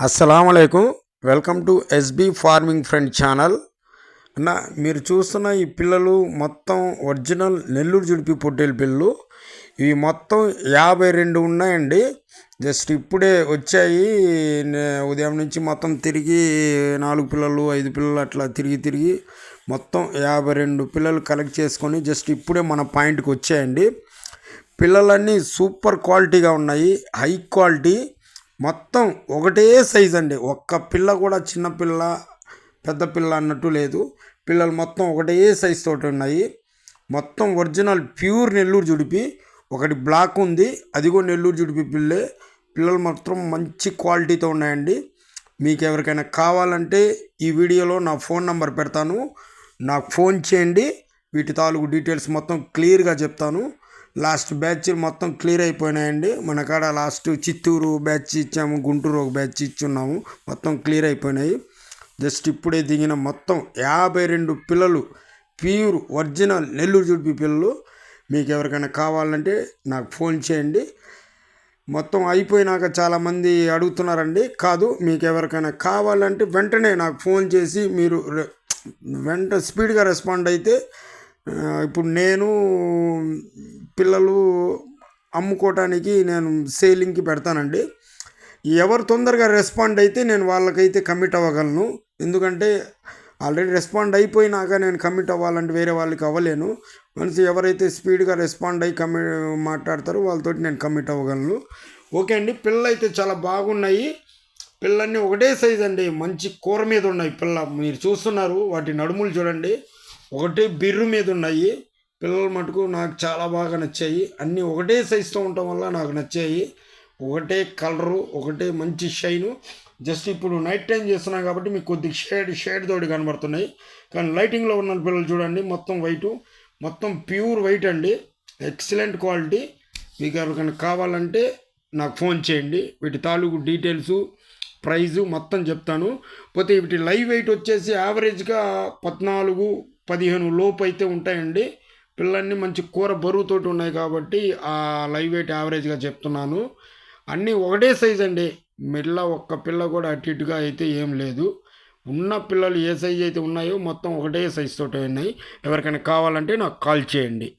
అస్సలం welcome to SB farming friend channel. అన్న మీరు చూస్తున్న ఈ పిల్లలు మొత్తం ఒరిజినల్ నెల్లూరు జుడిపి పొట్టేలు పిల్లలు. ఇవి మొత్తం యాభై రెండు ఉన్నాయండి. జస్ట్ ఇప్పుడే వచ్చాయి. ఉదయం నుంచి మొత్తం తిరిగి నాలుగు పిల్లలు ఐదు పిల్లలు అట్లా తిరిగి తిరిగి మొత్తం యాభై రెండు పిల్లలు కలెక్ట్ చేసుకొని జస్ట్ ఇప్పుడే మన పాయింట్కి వచ్చాయండి. పిల్లలన్నీ సూపర్ క్వాలిటీగా ఉన్నాయి. High quality. మొత్తం ఒకటే సైజ్ అండి. ఒక్క పిల్ల కూడా చిన్నపిల్ల పెద్ద పిల్ల అన్నట్టు లేదు. పిల్లలు మొత్తం ఒకటే సైజ్ తోటి ఉన్నాయి. మొత్తం ఒరిజినల్ ప్యూర్ నెల్లూరు జుడిపి. ఒకటి బ్లాక్ ఉంది. అది కూడా నెల్లూరు జుడిపి పిల్లే. పిల్లలు మాత్రం మంచి క్వాలిటీతో ఉన్నాయండి. మీకు ఎవరికైనా కావాలంటే ఈ వీడియోలో నా ఫోన్ నంబర్ పెడతాను. నాకు ఫోన్ చేయండి. వీటి తాలూకు డీటెయిల్స్ మొత్తం క్లియర్గా చెప్తాను. లాస్ట్ బ్యాచ్ మొత్తం క్లియర్ అయిపోయినాయండి. మన కాడ లాస్ట్ చిత్తూరు బ్యాచ్ ఇచ్చాము గుంటూరు ఒక బ్యాచ్ ఇచ్చున్నాము. మొత్తం క్లియర్ అయిపోయినాయి. జస్ట్ ఇప్పుడే దిగిన మొత్తం యాభై రెండు పిల్లలు ప్యూర్ ఒరిజినల్ నెల్లూరు జుడిపి పిల్లలు. మీకు ఎవరికైనా కావాలంటే నాకు ఫోన్ చేయండి. మొత్తం అయిపోయినాక చాలామంది అడుగుతున్నారండి. కాదు మీకు ఎవరికైనా కావాలంటే వెంటనే నాకు ఫోన్ చేసి మీరు వెంట స్పీడ్గా రెస్పాండ్ అయితే ఇప్పుడు నేను పిల్లలు అమ్ముకోవటానికి నేను సేలింగ్కి పెడతానండి. ఎవరు తొందరగా రెస్పాండ్ అయితే నేను వాళ్ళకైతే కమిట్ అవ్వగలను. ఎందుకంటే ఆల్రెడీ రెస్పాండ్ అయిపోయినాక నేను కమిట్ అవ్వాలంటే వేరే వాళ్ళకి అవ్వలేను. మనసు ఎవరైతే స్పీడ్గా రెస్పాండ్ అయ్యి కమి మాట్లాడతారో వాళ్ళతోటి నేను కమిట్ అవ్వగలను. ఓకే అండి పిల్లలు అయితే చాలా బాగున్నాయి. పిల్లల్ని ఒకటే సైజ్ అండి మంచి కూర మీద ఉన్నాయి పిల్ల. మీరు చూస్తున్నారు వాటి నడుములు చూడండి. ఒకటే బిర్రు మీద ఉన్నాయి. పిల్లలు మటుకు నాకు చాలా బాగా నచ్చాయి. అన్నీ ఒకటే సైజుతో ఉండటం వల్ల నాకు నచ్చాయి. ఒకటే కలరు ఒకటే మంచి షైను. జస్ట్ ఇప్పుడు నైట్ టైం చేస్తున్నాం కాబట్టి మీకు కొద్దిగా షేడ్ షేడ్ తోటి కనబడుతున్నాయి. కానీ లైటింగ్లో ఉన్న పిల్లలు చూడండి మొత్తం వైటు మొత్తం ప్యూర్ వైట్ అండి. Excellent quality. మీకు ఎవరికైనా కావాలంటే నాకు ఫోన్ చేయండి. వీటి తాలూకు డీటెయిల్స్ ప్రైజు మొత్తం చెప్తాను. పోతే వీటి లైవ్ వెయిట్ వచ్చేసి యావరేజ్గా పద్నాలుగు పదిహేను లోపు అయితే ఉంటాయండి. పిల్లల్ని మంచి కూర బరువుతోటి ఉన్నాయి కాబట్టి ఆ లైవ్ వెయిట్ యావరేజ్గా చెప్తున్నాను. అన్నీ ఒకటే సైజ్ అండి. మిల్ల ఒక్క పిల్ల కూడా అటు ఇటుగా అయితే ఏం లేదు. ఉన్న పిల్లలు ఏ సైజ్ అయితే ఉన్నాయో మొత్తం ఒకటే సైజ్ తోటి ఉన్నాయి. ఎవరికైనా కావాలంటే నాకు కాల్ చేయండి.